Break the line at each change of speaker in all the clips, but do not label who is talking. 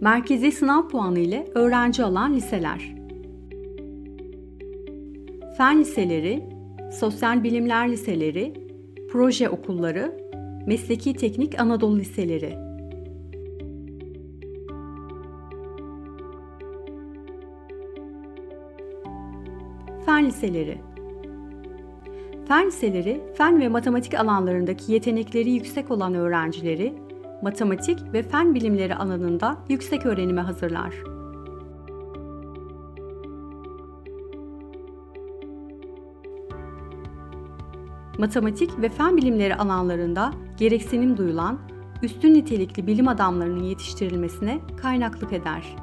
Merkezi sınav puanı ile öğrenci alan liseler. Fen liseleri, sosyal bilimler liseleri, proje okulları, mesleki teknik Anadolu liseleri. Fen liseleri Fen liseleri, fen ve matematik alanlarındaki yetenekleri yüksek olan öğrencileri, matematik ve fen bilimleri alanında yüksek öğrenime hazırlar. Matematik ve fen bilimleri alanlarında gereksinim duyulan üstün nitelikli bilim adamlarının yetiştirilmesine kaynaklık eder.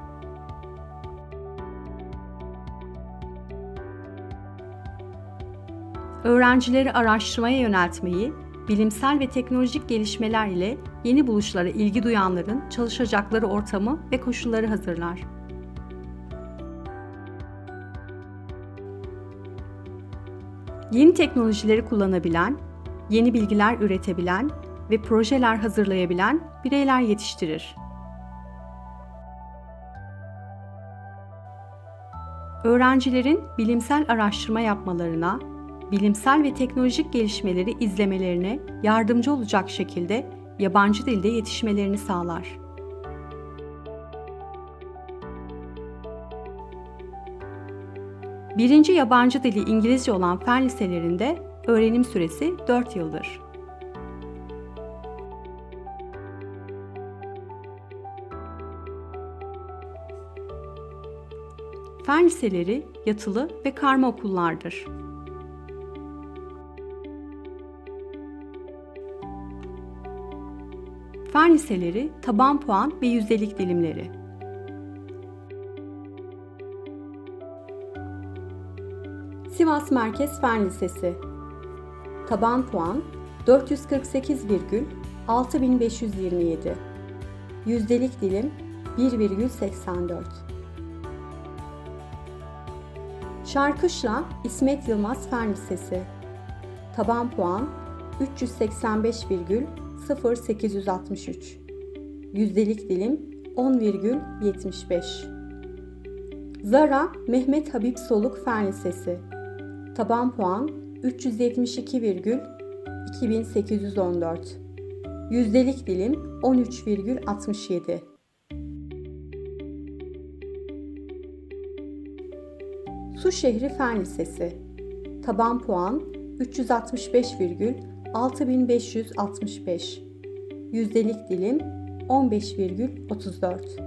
Öğrencileri araştırmaya yöneltmeyi, bilimsel ve teknolojik gelişmeler ile yeni buluşlara ilgi duyanların çalışacakları ortamı ve koşulları hazırlar. Yeni teknolojileri kullanabilen, yeni bilgiler üretebilen ve projeler hazırlayabilen bireyler yetiştirir. Öğrencilerin bilimsel araştırma yapmalarına, bilimsel ve teknolojik gelişmeleri izlemelerine yardımcı olacak şekilde yabancı dilde yetişmelerini sağlar. Birinci yabancı dili İngilizce olan fen liselerinde öğrenim süresi 4 yıldır. Fen liseleri yatılı ve karma okullardır. Fen liseleri taban puan ve yüzdelik dilimleri. Sivas Merkez Fen Lisesi. Taban puan 448,6527 Yüzdelik dilim 1,84 Şarkışla İsmet Yılmaz Fen Lisesi. Taban puan 385,0863 Yüzdelik dilim 10,75 Zara Mehmet Habib Soluk Fen Lisesi. Taban puan 372,2814 Yüzdelik dilim 13,67 Su Şehri Fen Lisesi. Taban puan 365,6565 Yüzdelik dilim 15,34